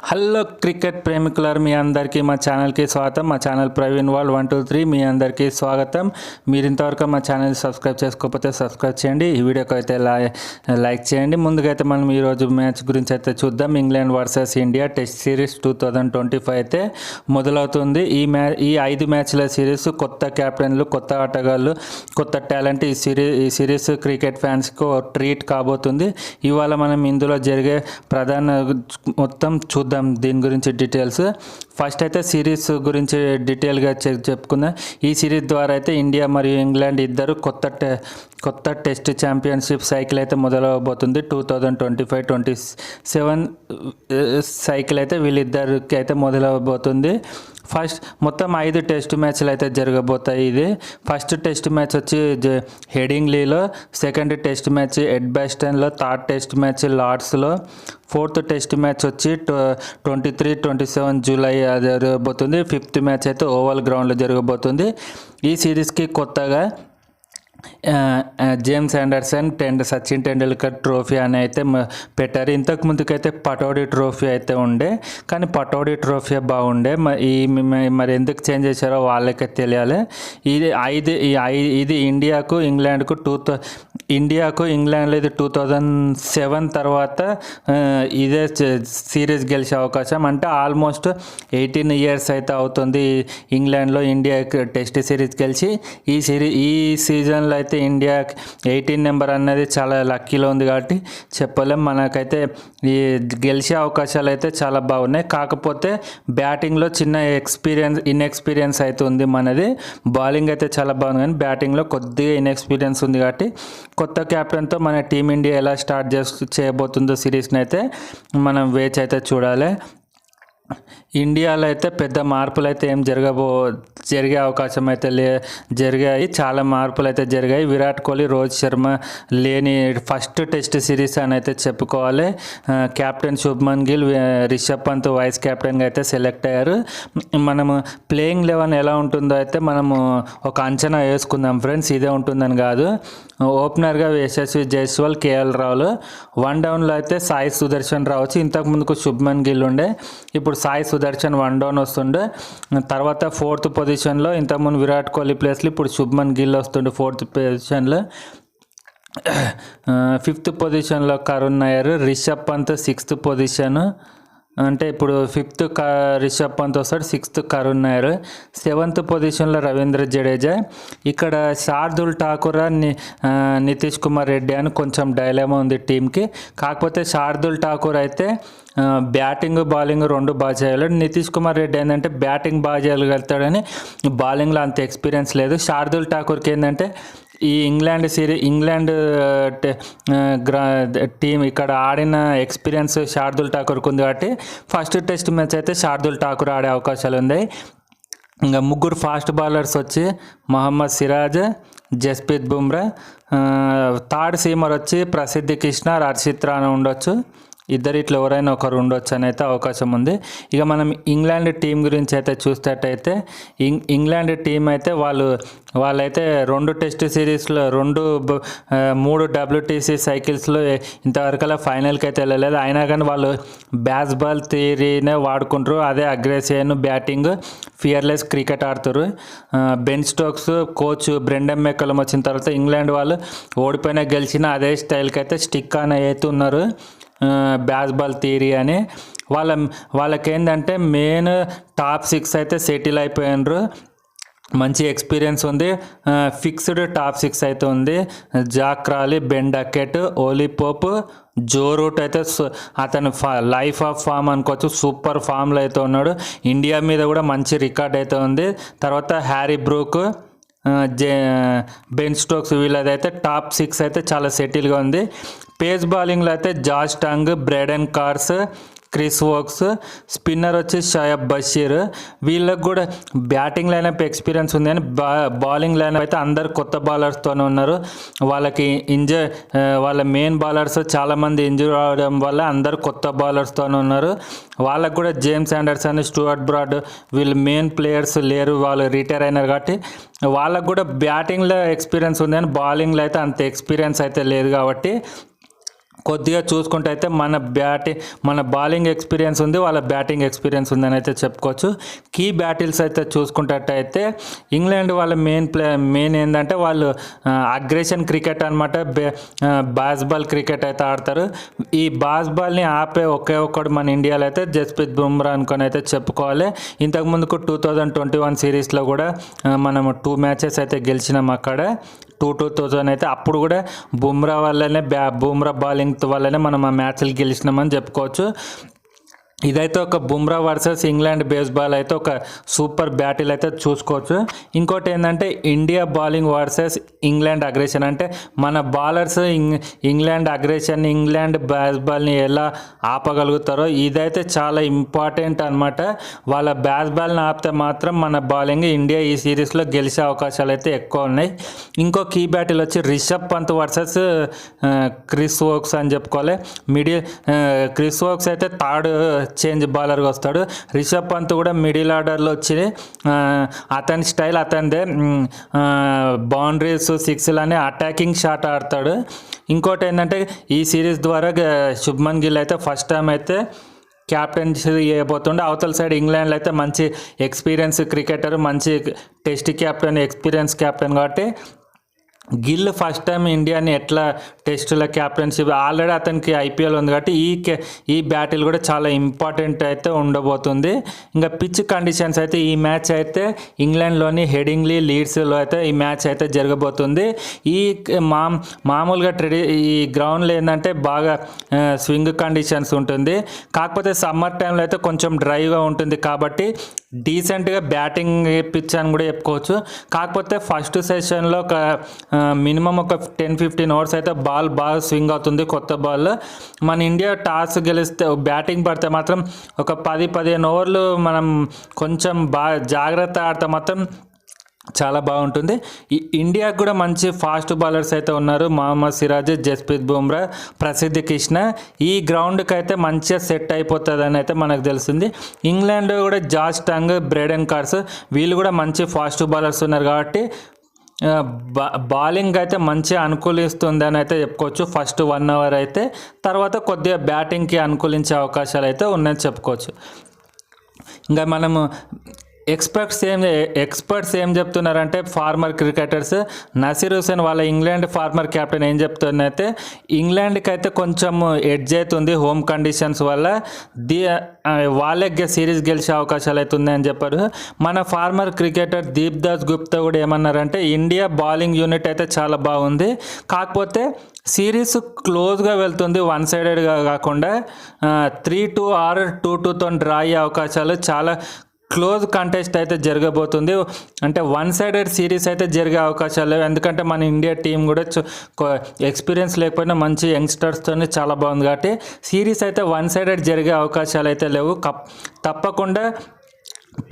Hello cricket ప్రేమికులారు మీ అందరికీ మా ఛానల్కి స్వాగతం. మా channel Praveen wall one two three మీ అందరికీ స్వాగతం. మీరు ఇంతవరకు మా ఛానల్ సబ్స్క్రైబ్ చేసుకోకపోతే సబ్స్క్రైబ్ చేయండి. ఈ వీడియోకి అయితే లై- లైక్ చేయండి. ముందుగా అయితే మనం ఈరోజు మ్యాచ్ గురించి అయితే చూద్దాం. England versus India test series two thousand twenty five అయితే మొదలవుతుంది. ఈ మ్యా ఈ ఐదు మ్యాచ్ల సిరీస్ కొత్త కెప్టెన్లు కొత్త ఆటగాళ్ళు కొత్త టాలెంట్ ఈ సిరీస్ ఈ సిరీస్ క్రికెట్ ఫ్యాన్స్కి ట్రీట్ కాబోతుంది. ఇవాళ మనం ఇందులో జరిగే ప్రధాన మొత్తం చూ చూద్దాం దీని గురించి డీటెయిల్స్ ఫస్ట్ అయితే సిరీస్ గురించి డీటెయిల్గా చెప్పుకుందాం. ఈ సిరీస్ ద్వారా అయితే ఇండియా మరియు ఇంగ్లాండ్ ఇద్దరు కొత్త టె కొత్త టెస్ట్ ఛాంపియన్షిప్ సైకిల్ అయితే మొదలవబోతుంది. Two thousand twenty five twenty seven cycle అయితే వీళ్ళిద్దరికి అయితే మొదలవబోతుంది. ఫస్ట్ మొత్తం ఐదు టెస్ట్ మ్యాచ్లు అయితే జరగబోతాయి ఇది. ఫస్ట్ టెస్ట్ మ్యాచ్ వచ్చి హెడింగ్లీలో సెకండ్ టెస్ట్ మ్యాచ్ ఎడ్ బ్యాస్టన్లో థర్డ్ టెస్ట్ మ్యాచ్ లార్డ్స్లో ఫోర్త్ టెస్ట్ మ్యాచ్ వచ్చి twenty three twenty seven July జరగబోతుంది. ఫిఫ్త్ మ్యాచ్ అయితే ఓవల్ గ్రౌండ్లో జరగబోతుంది. ఈ సిరీస్కి కొత్తగా జేమ్స్ ఆండర్సన్ టెండ్ సచిన్ టెండూల్కర్ ట్రోఫీ అని అయితే పెట్టారు. ఇంతకు ముందుకైతే పటౌడీ ట్రోఫీ అయితే ఉండే కానీ పటౌడీ ట్రోఫీ బాగుండే. ఈ మరి ఎందుకు చేంజ్ చేశారో వాళ్ళకే తెలియాలి. ఇది ఐదు ఈ ఇది ఇండియాకు ఇంగ్లాండ్కు టూ థౌ ఇండియాకు ఇంగ్లాండ్లో ఇది టూ థౌజండ్ సెవెన్ తర్వాత ఇదే సిరీస్ గెలిచే అవకాశం. అంటే ఆల్మోస్ట్ ఎయిటీన్ ఇయర్స్ అయితే అవుతుంది ఇంగ్లాండ్లో ఇండియా టెస్ట్ సిరీస్ గెలిచి ఈ సిరీ ఈ సీజన్లో అయితే ఇండియా ఎయిటీన్ నెంబర్ అన్నది చాలా లక్కీలో ఉంది కాబట్టి చెప్పలేం. మనకైతే ఈ గెలిచే అవకాశాలు అయితే చాలా బాగున్నాయి. కాకపోతే బ్యాటింగ్లో చిన్న ఎక్స్పీరియన్స్ ఇన్ఎక్స్పీరియన్స్ అయితే ఉంది మనది. బౌలింగ్ అయితే చాలా బాగుంది కానీ బ్యాటింగ్లో కొద్దిగా ఇన్ఎక్స్పీరియన్స్ ఉంది కాబట్టి కొత్త కెప్టెన్తో మన టీమిండియా ఎలా స్టార్ట్ చేస్తూ చేయబోతుందో సిరీస్ని అయితే మనం వేచి అయితే చూడాలి. ఇండియాలో అయితే పెద్ద మార్పులు అయితే ఏం జరగబో జరిగే అవకాశం అయితే లే జరిగాయి. చాలా మార్పులు అయితే జరిగాయి. విరాట్ కోహ్లీ రోహిత్ శర్మ లేని ఫస్ట్ టెస్ట్ సిరీస్ అని అయితే చెప్పుకోవాలి. కెప్టెన్ శుభ్మన్ గిల్ రిషబ్ పంత్ వైస్ కెప్టెన్గా అయితే సెలెక్ట్ అయ్యారు. మనము ప్లేయింగ్ లెవెన్ ఎలా ఉంటుందో అయితే మనము ఒక అంచనా వేసుకుందాం ఫ్రెండ్స్. ఇదే ఉంటుందని కాదు. ఓపెనర్గా యశస్వి జైస్వాల్ కేఎల్ రావులు వన్ డౌన్లో అయితే సాయి సుదర్శన్ రావచ్చు. ఇంతకు ముందుకు శుభ్మన్ గిల్ ఉండే. ఇప్పుడు సాయి సుదర్శన్ వన్ డౌన్ వస్తుండే. తర్వాత ఫోర్త్ పొజిషన్లో ఇంతకుముందు విరాట్ కోహ్లీ ప్లేస్లో ఇప్పుడు శుభ్మన్ గిల్ వస్తుండే ఫోర్త్ పొజిషన్లో ఫిఫ్త్ పొజిషన్లో కరుణ్ నాయర్ రిషబ్ పంత్ సిక్స్త్ పొజిషన్ అంటే ఇప్పుడు ఫిఫ్త్ క రిషబ్ పంత్ వస్తాడు సిక్స్త్ కరుణ్ నాయర్. సెవెంత్ పొజిషన్లో రవీంద్ర జడేజా. ఇక్కడ శార్దుల్ ఠాకూర్ నితీష్ కుమార్ రెడ్డి అని కొంచెం డైలమా ఉంది టీంకి కాకపోతే శార్దుల్ ఠాకూర్ అయితే బ్యాటింగ్ బౌలింగ్ రెండు బాగా చేయగలడు నితీష్ కుమార్ రెడ్డి ఏంటంటే బ్యాటింగ్ బాగా చేయగలుగుతాడని బౌలింగ్లో అంత ఎక్స్పీరియన్స్ లేదు. శార్దుల్ ఠాకూర్కి ఏంటంటే ఈ ఇంగ్లాండ్ సిరీ ఇంగ్లాండ్ టీం ఇక్కడ ఆడిన ఎక్స్పీరియన్స్ శార్దుల్ ఠాకూర్కి ఉంది కాబట్టి ఫస్ట్ టెస్ట్ మ్యాచ్ అయితే శార్దుల్ ఠాకూర్ ఆడే అవకాశాలు ఉన్నాయి. ఇంకా ముగ్గురు ఫాస్ట్ బౌలర్స్ వచ్చి మహమ్మద్ సిరాజ్ జస్ప్రీత్ బుమ్రా థర్డ్ సీమర్ వచ్చి ప్రసిద్ధి కృష్ణ హర్షిత్ రాణా ఉండొచ్చు. ఇద్దరు ఇట్లా ఎవరైనా ఒకరు ఉండొచ్చు అని అయితే అవకాశం ఉంది. ఇక మనం ఇంగ్లాండ్ టీం గురించి అయితే చూసేటట్టయితే ఇంగ్ ఇంగ్లాండ్ టీం అయితే వాళ్ళు వాళ్ళైతే రెండు టెస్ట్ సిరీస్లో రెండు మూడు డబ్ల్యూటీసీ సైకిల్స్లో ఇంతవరకులా ఫైనల్కి అయితే వెళ్ళలేదు. అయినా కానీ వాళ్ళు బ్యాస్ బాల్ థియరీనే వాడుకుంటారు. అదే అగ్రెసివ్ బ్యాటింగ్ ఫియర్లెస్ క్రికెట్ ఆడుతారు. Ben Stokes coach Brendon McCullum వచ్చిన తర్వాత ఇంగ్లాండ్ వాళ్ళు ఓడిపోయినా గెలిచిన అదే స్టైల్కి అయితే స్టిక్ అని అయితే ఉన్నారు బాల్ థియరీ అని. వాళ్ళ వాళ్ళకేంటంటే మెయిన్ టాప్ సిక్స్ అయితే సెటిల్ అయిపోయినరు. మంచి ఎక్స్పీరియన్స్ ఉంది. ఫిక్స్డ్ టాప్ సిక్స్ అయితే ఉంది. Zak Crawley Ben Duckett Ollie Pope Joe Root అయితే అతను ఫా లైఫ్ ఆఫ్ ఫామ్ అనుకోవచ్చు. సూపర్ ఫామ్లో అయితే ఉన్నాడు. ఇండియా మీద కూడా మంచి రికార్డ్ అయితే ఉంది. తర్వాత Harry Brook J J Ben Stokes వీళ్ళదైతే top six అయితే చాలా సెటిల్గా ఉంది. పేస్ బౌలింగ్లో అయితే George Tongue Brydon Carse Chris Woakes spinner వచ్చి షయబ్ బషీర్. వీళ్ళకి కూడా బ్యాటింగ్ లైనప్ ఎక్స్పీరియన్స్ ఉంది కానీ బా బౌలింగ్ లైనప్ అయితే అందరు కొత్త బౌలర్స్తోనే ఉన్నారు. వాళ్ళకి ఇంజర్ వాళ్ళ మెయిన్ బౌలర్స్ చాలామంది ఇంజూర్ అవడం వల్ల అందరు కొత్త బౌలర్స్తోనే ఉన్నారు. వాళ్ళకు కూడా జేమ్స్ ఆండర్సన్ స్టూవర్ట్ బ్రాడ్ వీళ్ళు మెయిన్ ప్లేయర్స్ లేరు వాళ్ళు రిటైర్ అయినారు కాబట్టి వాళ్ళకు కూడా బ్యాటింగ్లో ఎక్స్పీరియన్స్ ఉంది కానీ బౌలింగ్లో అయితే అంత ఎక్స్పీరియన్స్ అయితే లేదు కాబట్టి కొద్దిగా చూసుకుంటే అయితే మన బ్యాటింగ్ మన బౌలింగ్ ఎక్స్పీరియన్స్ ఉంది వాళ్ళ బ్యాటింగ్ ఎక్స్పీరియన్స్ ఉందని అయితే చెప్పుకోవచ్చు. కీ బ్యాటిల్స్ అయితే చూసుకున్నట్టయితే ఇంగ్లాండ్ వాళ్ళ మెయిన్ ప్లే మెయిన్ ఏంటంటే వాళ్ళు అగ్రెషన్ క్రికెట్ అనమాట బాస్బాల్ క్రికెట్ అయితే ఆడతారు. ఈ బాస్బాల్ని ఆపే ఒకే ఒక్కడు మన ఇండియాలో అయితే జస్ప్రీత్ బుమ్రా అనుకొని అయితే చెప్పుకోవాలి. ఇంతకు ముందుకు టూ థౌజండ్ ట్వంటీ వన్ సిరీస్లో కూడా మనం టూ మ్యాచెస్ అయితే గెలిచినాం అక్కడ. టూ టూ థౌజండ్ అయితే అప్పుడు కూడా బుమ్రా వల్లనే బ్యా బుమ్రా బౌలింగ్ వల్లనే మనం ఆ మ్యాచ్లు గెలిచినామని చెప్పుకోవచ్చు. ఇదైతే ఒక బుమ్రా వర్సెస్ ఇంగ్లాండ్ బేస్బాల్ అయితే ఒక సూపర్ బ్యాటిల్ అయితే చూసుకోవచ్చు. ఇంకోటి ఏంటంటే India bowling versus England aggression. అంటే మన బౌలర్స్ ఇంగ్ ఇంగ్లాండ్ అగ్రెషన్ ఇంగ్లాండ్ బాల్ని ఎలా ఆపగలుగుతారో ఇదైతే చాలా ఇంపార్టెంట్ అనమాట వాళ్ళ బాల్ని ఆపితే మాత్రం మన బౌలింగ్ ఇండియా ఈ సిరీస్లో గెలిచే అవకాశాలు అయితే ఎక్కువ ఉన్నాయి. ఇంకో కీ బ్యాటిల్ వచ్చి Rishabh Pant versus Chris Woakes అని చెప్పుకోవాలి. మిడిల్ క్రిస్ వోక్స్ అయితే థర్డ్ చేంజ్ బౌలర్గా వస్తాడు. రిషబ్ పంత్ కూడా మిడిల్ ఆర్డర్లో వచ్చి అతని స్టైల్ అతనిదే. బౌండరీస్ సిక్స్లు అని అటాకింగ్ షాట్ ఆడతాడు. ఇంకోటి ఏంటంటే ఈ సిరీస్ ద్వారా శుభ్మన్ గిల్ అయితే ఫస్ట్ టైం అయితే క్యాప్టెన్సీ చేయబోతుండే. అవతల సైడ్ ఇంగ్లాండ్లో అయితే మంచి ఎక్స్పీరియన్స్ క్రికెటర్ మంచి టెస్ట్ క్యాప్టెన్ ఎక్స్పీరియన్స్ క్యాప్టెన్ కాబట్టి గిల్ ఫస్ట్ టైం ఇండియాని ఎట్లా టెస్టుల క్యాప్టెన్షిప్ ఆల్రెడీ అతనికి ఐపీఎల్ ఉంది కాబట్టి ఈ కే- ఈ బ్యాటిల్ కూడా చాలా ఇంపార్టెంట్ అయితే ఉండబోతుంది. ఇంకా పిచ్ కండిషన్స్ అయితే ఈ మ్యాచ్ అయితే ఇంగ్లాండ్లోని హెడింగ్లీ లీడ్స్లో అయితే ఈ మ్యాచ్ అయితే జరగబోతుంది. ఈ మా మామూలుగా ట్రెడి ఈ గ్రౌండ్లో ఏంటంటే బాగా స్వింగ్ కండిషన్స్ ఉంటుంది. కాకపోతే సమ్మర్ టైంలో అయితే కొంచెం డ్రైగా ఉంటుంది కాబట్టి డీసెంట్గా బ్యాటింగ్ పిచ్ అని కూడా చెప్పుకోవచ్చు. కాకపోతే ఫస్ట్ సెషన్లో ఒక మినిమం ఒక టెన్ ఫిఫ్టీన్ అవర్స్ అయితే బాల్ బాగా స్వింగ్ అవుతుంది కొత్త బాల్. మన ఇండియా టాస్ గెలిస్తే బ్యాటింగ్ పడితే మాత్రం ఒక పది పదిహేను ఓవర్లు మనం కొంచెం బాగా జాగ్రత్త ఆడితే మాత్రం చాలా బాగుంటుంది. ఇండియాకు కూడా మంచి ఫాస్ట్ బౌలర్స్ అయితే ఉన్నారు. మహమ్మద్ సిరాజ్ జస్ప్రీత్ బుమ్రా ప్రసిద్ధి కృష్ణ. ఈ గ్రౌండ్కి అయితే మంచిగా సెట్ అయిపోతుంది అని అయితే మనకు తెలిసింది. ఇంగ్లాండ్ కూడా జాస్ టంగ్ బ్రెడెన్ కార్స్ వీళ్ళు కూడా మంచి ఫాస్ట్ బౌలర్స్ ఉన్నారు కాబట్టి బా బౌలింగ్ అయితే మంచిగా అనుకూలిస్తుంది అని అయితే చెప్పుకోవచ్చు. ఫస్ట్ వన్ అవర్ అయితే తర్వాత కొద్దిగా బ్యాటింగ్కి అనుకూలించే అవకాశాలు అయితే ఉన్నాయని చెప్పుకోవచ్చు. ఇంకా మనము ఎక్స్పర్ట్స్ ఏం ఎక్స్పర్ట్స్ ఏం చెప్తున్నారంటే ఫార్మర్ క్రికెటర్స్ నసీర్ హుసేన్ వాళ్ళ ఇంగ్లాండ్ ఫార్మర్ కెప్టెన్ ఏం చెప్తున్నైతే ఇంగ్లాండ్కి అయితే కొంచెం ఎడ్జ్ అవుతుంది హోమ్ కండిషన్స్ వల్ల. ది వాళ్ళకి సిరీస్ గెలిచే అవకాశాలు అయితే ఉన్నాయని చెప్పారు. మన ఫార్మర్ క్రికెటర్ దీప్ దాస్ గుప్తా కూడా ఏమన్నారంటే ఇండియా బౌలింగ్ యూనిట్ అయితే చాలా బాగుంది. కాకపోతే సిరీస్ క్లోజ్గా వెళ్తుంది వన్ సైడెడ్గా కాకుండా త్రీ టూ ఆర్ టూ టూతో డ్రా అయ్యే అవకాశాలు చాలా క్లోజ్ కంటెస్ట్ అయితే జరగబోతుంది. అంటే వన్ సైడెడ్ సిరీస్ అయితే జరిగే అవకాశాలు లేవు. ఎందుకంటే మన ఇండియా టీం కూడా ఎక్స్పీరియన్స్ లేకపోయినా మంచి యంగ్స్టర్స్తోనే చాలా బాగుంది. కాబట్టి సిరీస్ అయితే వన్ సైడెడ్ జరిగే అవకాశాలు అయితే లేవు. కప్ తప్పకుండా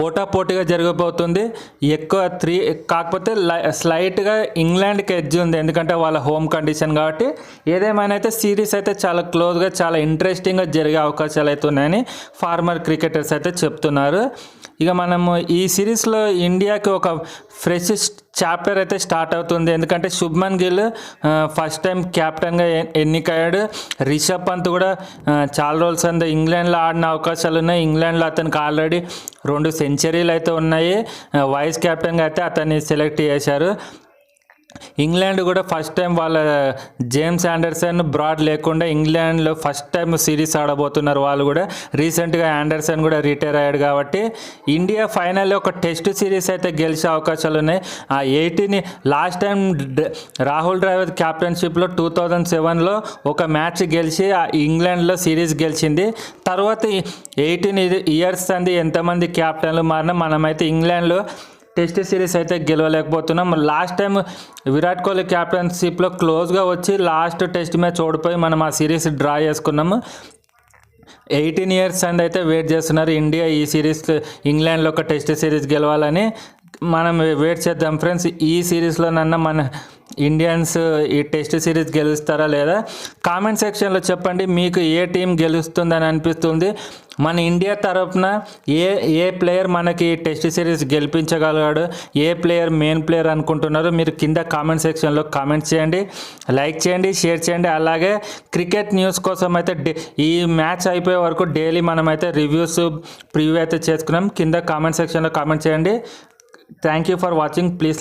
పోటాపోటీగా జరగబోతుంది. ఎక్కువ త్రీ కాకపోతే లై- స్లైట్గా ఇంగ్లాండ్కి ఎడ్జ్ ఉంది. ఎందుకంటే వాళ్ళ హోమ్ కండిషన్ కాబట్టి ఏదేమైనా అయితే సిరీస్ అయితే చాలా క్లోజ్గా చాలా ఇంట్రెస్టింగ్గా జరిగే అవకాశాలు అయితే ఉన్నాయని ఫార్మర్ క్రికెటర్స్ అయితే చెప్తున్నారు. ఇక మనము ఈ సిరీస్లో ఇండియాకి ఒక ఫ్రెష్ చాప్టర్ అయితే స్టార్ట్ అవుతుంది. ఎందుకంటే శుభ్మన్ గిల్ ఫస్ట్ టైం క్యాప్టెన్గా ఎన్నికయ్యాడు. రిషబ్ పంత్ కూడా చాలా రోజులు సంద ఇంగ్లాండ్లో ఆడిన అవకాశాలు ఉన్నాయి. ఇంగ్లాండ్లో అతనికి ఆల్రెడీ రెండు సెంచరీలు అయితే ఉన్నాయి. వైస్ కెప్టెన్గా అయితే అతన్ని సెలెక్ట్ చేశారు. ఇంగ్లాండ్ కూడా ఫస్ట్ టైం వాళ్ళ జేమ్స్ ఆండర్సన్ బ్రాడ్ లేకుండా ఇంగ్లాండ్లో ఫస్ట్ టైం సిరీస్ ఆడబోతున్నారు వాళ్ళు కూడా. రీసెంట్గా ఆండర్సన్ కూడా రిటైర్ అయ్యాడు కాబట్టి ఇండియా ఫైనల్లో ఒక టెస్ట్ సిరీస్ అయితే గెలిచే అవకాశాలు ఉన్నాయి. ఆ ఎయిటీని లాస్ట్ టైం రాహుల్ ద్రావిడ్ క్యాప్టెన్షిప్లో టూ థౌజండ్ సెవెన్లో ఒక మ్యాచ్ గెలిచి ఆ ఇంగ్లాండ్లో సిరీస్ గెలిచింది. తర్వాత ఎయిటీన్ ఇయర్స్ అంది ఎంతమంది క్యాప్టెన్లు మారినా మనమైతే ఇంగ్లాండ్లో టెస్ట్ సిరీస్ అయితే గెలవలేకపోతున్నాం. లాస్ట్ టైం విరాట్ కోహ్లీ క్యాప్టెన్షిప్లో క్లోజ్గా వచ్చి లాస్ట్ టెస్ట్ మ్యాచ్ ఓడిపోయి మనం ఆ సిరీస్ డ్రా చేసుకున్నాము. ఎయిటీన్ ఇయర్స్ అండ్ అయితే వెయిట్ చేస్తున్నారు ఇండియా ఈ సిరీస్ ఇంగ్లాండ్లో ఒక టెస్ట్ సిరీస్ గెలవాలని. మనం వెయిట్ చేద్దాం ఫ్రెండ్స్. ఈ సిరీస్లోనన్నా మన ఇండియన్స్ ఈ టెస్ట్ సిరీస్ గెలుస్తారా లేదా? కామెంట్ సెక్షన్లో చెప్పండి. మీకు ఏ టీం గెలుస్తుందని అనిపిస్తుంది? మన ఇండియా తరపున ఏ ఏ ప్లేయర్ మనకి టెస్ట్ సిరీస్ గెలిపించగలగాడు? ఏ ప్లేయర్ మెయిన్ ప్లేయర్ అనుకుంటున్నారు? మీరు కింద కామెంట్ సెక్షన్లో కామెంట్ చేయండి. లైక్ చేయండి షేర్ చేయండి. అలాగే క్రికెట్ న్యూస్ కోసం అయితే డే ఈ మ్యాచ్ అయిపోయే వరకు డైలీ మనమైతే రివ్యూస్ ప్రివ్యూ అయితే చేసుకున్నాం. కింద కామెంట్ సెక్షన్లో కామెంట్ చేయండి. Thank you for watching. Please